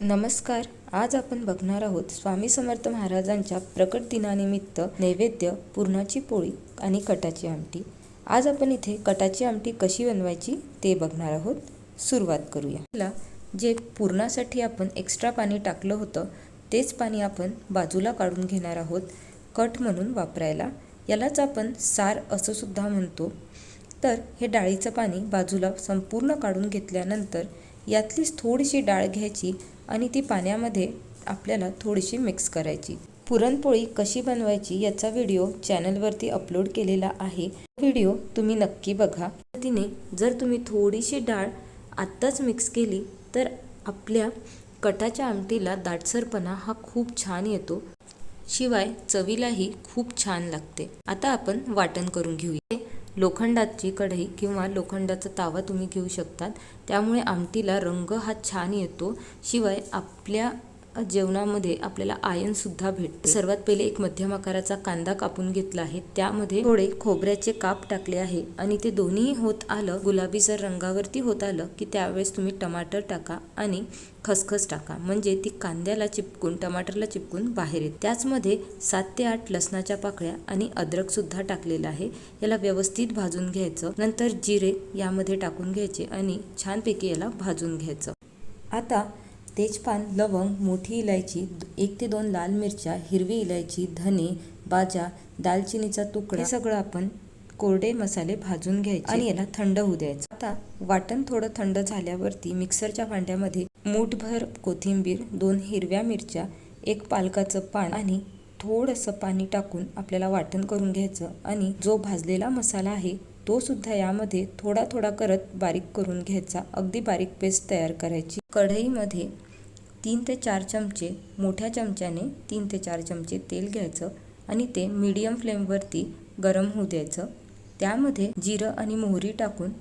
नमस्कार. आज आपण बघणार आहोत स्वामी समर्थ महाराजांच्या प्रकट दिनानिमित्त नैवेद्य पुरणाची पोळी आणि कटाची आमटी. आज आपण इथे कटाची आमटी कशी बनवायची ते बघणार आहोत. सुरुवात करूया. पहिला जे पुरणासाठी आपण एक्स्ट्रा पाणी टाकलं होतं तेच पाणी आपण बाजूला काढून घेणार आहोत कट म्हणून वापरायला. यालाच आपण सार असं सुद्धा म्हणतो. तर हे डाळीचं पाणी बाजूला संपूर्ण काढून घेतल्यानंतर यातलीच थोडीशी डाळ घ्यायची आणि ती पाण्यामध्ये आपल्याला थोडीशी मिक्स करायची. पुरणपोळी कशी बनवायची याचा व्हिडिओ चॅनलवरती अपलोड केलेला आहे. व्हिडिओ तुम्ही नक्की बघा. तिने जर तुम्ही थोडीशी डाळ आत्ताच मिक्स केली तर आपल्या कटाच्या आमटीला दाटसरपणा हा खूप छान येतो. शिवाय चवीलाही खूप छान लागते. आता आपण वाटण करून घेऊया. लोखंडाची कढई किंवा लोखंडाचा तावा तुम्ही घेऊ शकतात. त्यामुळे आमटीला रंग हा छान येतो. शिवाय आपल्या जेवणामध्ये आपल्याला आयनसुद्धा भेटते. सर्वात पहिले एक मध्यम आकाराचा कांदा कापून घेतला आहे. त्यामध्ये थोडे खोबऱ्याचे काप टाकले आहे आणि ते दोन्ही होत आलं गुलाबी जर रंगावरती होत आलं की त्यावेळेस तुम्ही टमाटर टाका आणि खसखस टाका. म्हणजे ती कांद्याला चिपकून टमाटरला चिपकून बाहेर येते. त्याचमध्ये सात ते आठ लसणाच्या पाकळ्या आणि अद्रक सुद्धा आहे. याला व्यवस्थित भाजून घ्यायचं. नंतर जिरे यामध्ये टाकून घ्यायचे आणि छानपैकी याला भाजून घ्यायचं. आता तेजपान लवंग मोठी इलायची एक ते दोन लाल मिरच्या हिरवी इलायची धने बाजा दालचिनीचा तुकडा हे सगळं आपण कोरडे मसाले भाजून घ्यायचे आणि याला थंड होऊ द्यायचं. आता वाटण थोडं थंड झाल्यावरती मिक्सरच्या भांड्यामध्ये मूठभर कोथिंबीर दोन हिरव्या मिरच्या एक पालकाचं पान आणि थोडंसं पाणी टाकून आपल्याला वाटण करून घ्यायचं आणि जो भाजलेला मसाला आहे तो सुद्धा यामध्ये थोडा थोडा करत बारीक करून घ्यायचा. अगदी बारीक पेस्ट तयार करायची. कढईमध्ये तीन ते चार चमचे मोठ्या चमच्याने तीन ते चार चमचे तेल घ्यायचं आणि ते मीडियम फ्लेमवरती गरम होऊ द्यायचं. त्यामध्ये जिरं आणि मोहरी टाकून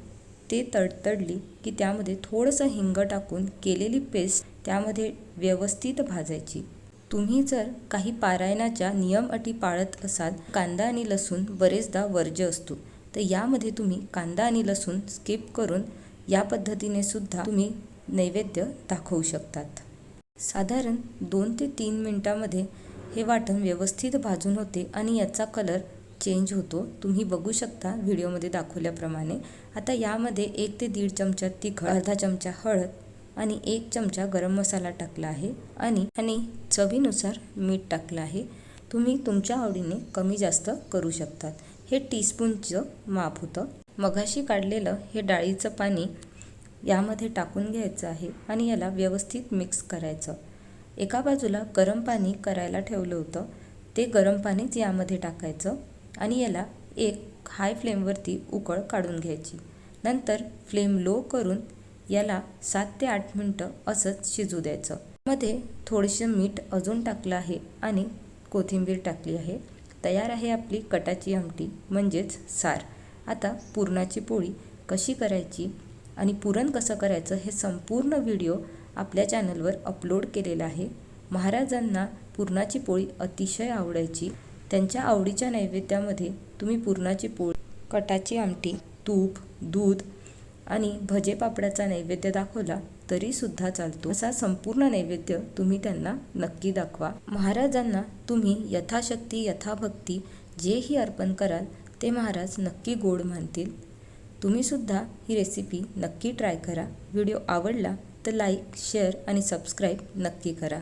ते तडतडली की त्यामध्ये थोडंसं हिंग टाकून केलेली पेस्ट त्यामध्ये व्यवस्थित भाजायची. तुम्ही जर काही पारायणाच्या नियम अटी पाळत असाल कांदा आणि लसूण बरेचदा वर्ज्य असतो. तर यामध्ये तुम्ही कांदा आणि लसूण स्किप करून या पद्धतीने सुद्धा तुम्ही नैवेद्य दाखवू शकतात. साधारण दोन ते तीन मिनटामध्ये हे वाटण व्यवस्थित भाजून होते आणि याचा कलर चेंज होतो. तुम्ही बघू शकता व्हिडिओमध्ये दाखवल्याप्रमाणे. आता यामध्ये एक ते दीड चमचा तिखट अर्धा चमचा हळद आणि एक चमचा गरम मसाला टाकला आहे आणि आणि चवीनुसार मीठ टाकलं आहे. तुम्ही तुमच्या आवडीने कमी जास्त करू शकतात. हे टीस्पूनचं माप होतं. मघाशी काढलेलं हे डाळीचं पाणी यामध्ये टाकून घ्यायचं आहे आणि याला व्यवस्थित मिक्स करायचं. एका बाजूला गरम पाणी करायला ठेवलं होतं. ते गरम पाणीच यामध्ये टाकायचं आणि याला एक हाय फ्लेमवरती उकळ काढून घ्यायची. नंतर फ्लेम लो करून याला सात ते आठ मिनटं असंच शिजू द्यायचं. मध्ये थोडंसं मीठ अजून टाकलं आहे आणि कोथिंबीर टाकली आहे. तयार आहे आपली कटाची आमटी म्हणजेच सार. आता पुरणाची पोळी कशी करायची आणि पुरण कसं करायचं हे संपूर्ण व्हिडिओ आपल्या चॅनलवर अपलोड केलेला आहे. महाराजांना पुरणाची पोळी अतिशय आवडायची. त्यांच्या आवडीच्या नैवेद्यामध्ये तुम्ही पुरणाची पोळी कटाची आमटी तूप दूध आणि भजे पापडाचा नैवेद्य दाखवला तरीसुद्धा चालतो. असा संपूर्ण नैवेद्य तुम्ही त्यांना नक्की दाखवा. महाराजांना तुम्ही यथाशक्ती यथाभक्ती जेही अर्पण कराल ते महाराज नक्की गोड मानतील. तुम्हीसुद्धा ही रेसिपी नक्की ट्राय करा. व्हिडिओ आवडला तर लाईक शेअर आणि सबस्क्राईब नक्की करा.